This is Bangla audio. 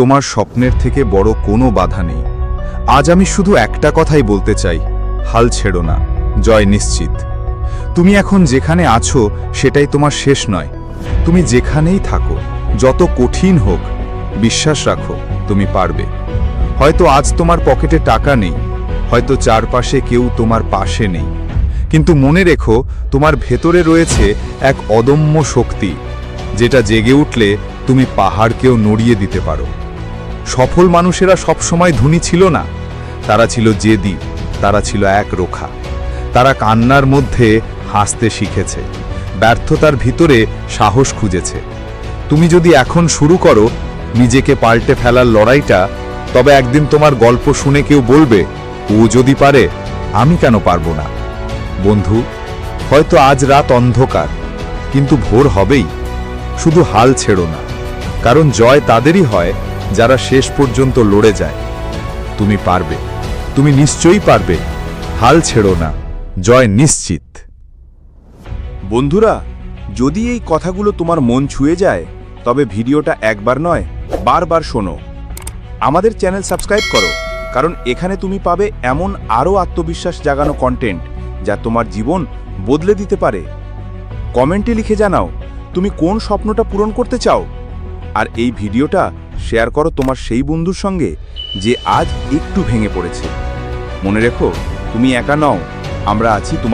তোমার স্বপ্নের থেকে বড় কোনো বাধা নেই। আজ আমি শুধু একটা কথাই বলতে চাই, হাল ছেড়ো না, জয় নিশ্চিত। তুমি এখন যেখানে আছো, সেটাই তোমার শেষ নয়। তুমি যেখানেই থাকো, যত কঠিন হোক, বিশ্বাস রাখো, তুমি পারবে। হয়তো আজ তোমার পকেটে টাকা নেই, হয়তো চারপাশে কেউ তোমার পাশে নেই। কিন্তু মনে রেখো, তোমার ভেতরে রয়েছে এক অদম্য শক্তি, যেটা জেগে উঠলে তুমি পাহাড়কেও নড়িয়ে দিতে পারো। সফল মানুষেরা সবসময় ধনী ছিল না। তারা ছিল জেদি, তারা ছিল এক রোখা। তারা কান্নার মধ্যে হাসতে শিখেছে, ব্যর্থতার ভিতরে সাহস খুঁজেছে। তুমি যদি এখন শুরু করো, নিজেকে পাল্টে ফেলার লড়াইটা, তবে একদিন তোমার গল্প শুনে কেউ বলবে, ও যদি পারে, আমি কেন পারব না? বন্ধু, হয়তো আজ রাত অন্ধকার, কিন্তু ভোর হবেই। শুধু হাল ছেড়ো না, কারণ জয় তাদেরই হয় যারা শেষ পর্যন্ত লড়ে যায়। তুমি পারবে। তুমি নিশ্চয়ই পারবে। হাল ছেড়ো না। জয় নিশ্চিত। বন্ধুরা, যদি এই কথাগুলো তোমার মন ছুঁয়ে যায়, তবে ভিডিওটা একবার নয়, বারবার শোনো। আমাদের চ্যানেল সাবস্ক্রাইব করো, কারণ এখানে তুমি পাবে এমন আরও আত্মবিশ্বাস জাগানো কন্টেন্ট যা তোমার জীবন বদলে দিতে পারে। কমেন্টে লিখে জানাও, তুমি কোন স্বপ্নটা পূরণ করতে চাও? আর এই ভিডিওটা শেয়ার করো তোমার সেই বন্ধুর সঙ্গে যে আজ একটু ভেঙে পড়েছে। মনে রেখো, তুমি একা নও, আমরা আছি তোমার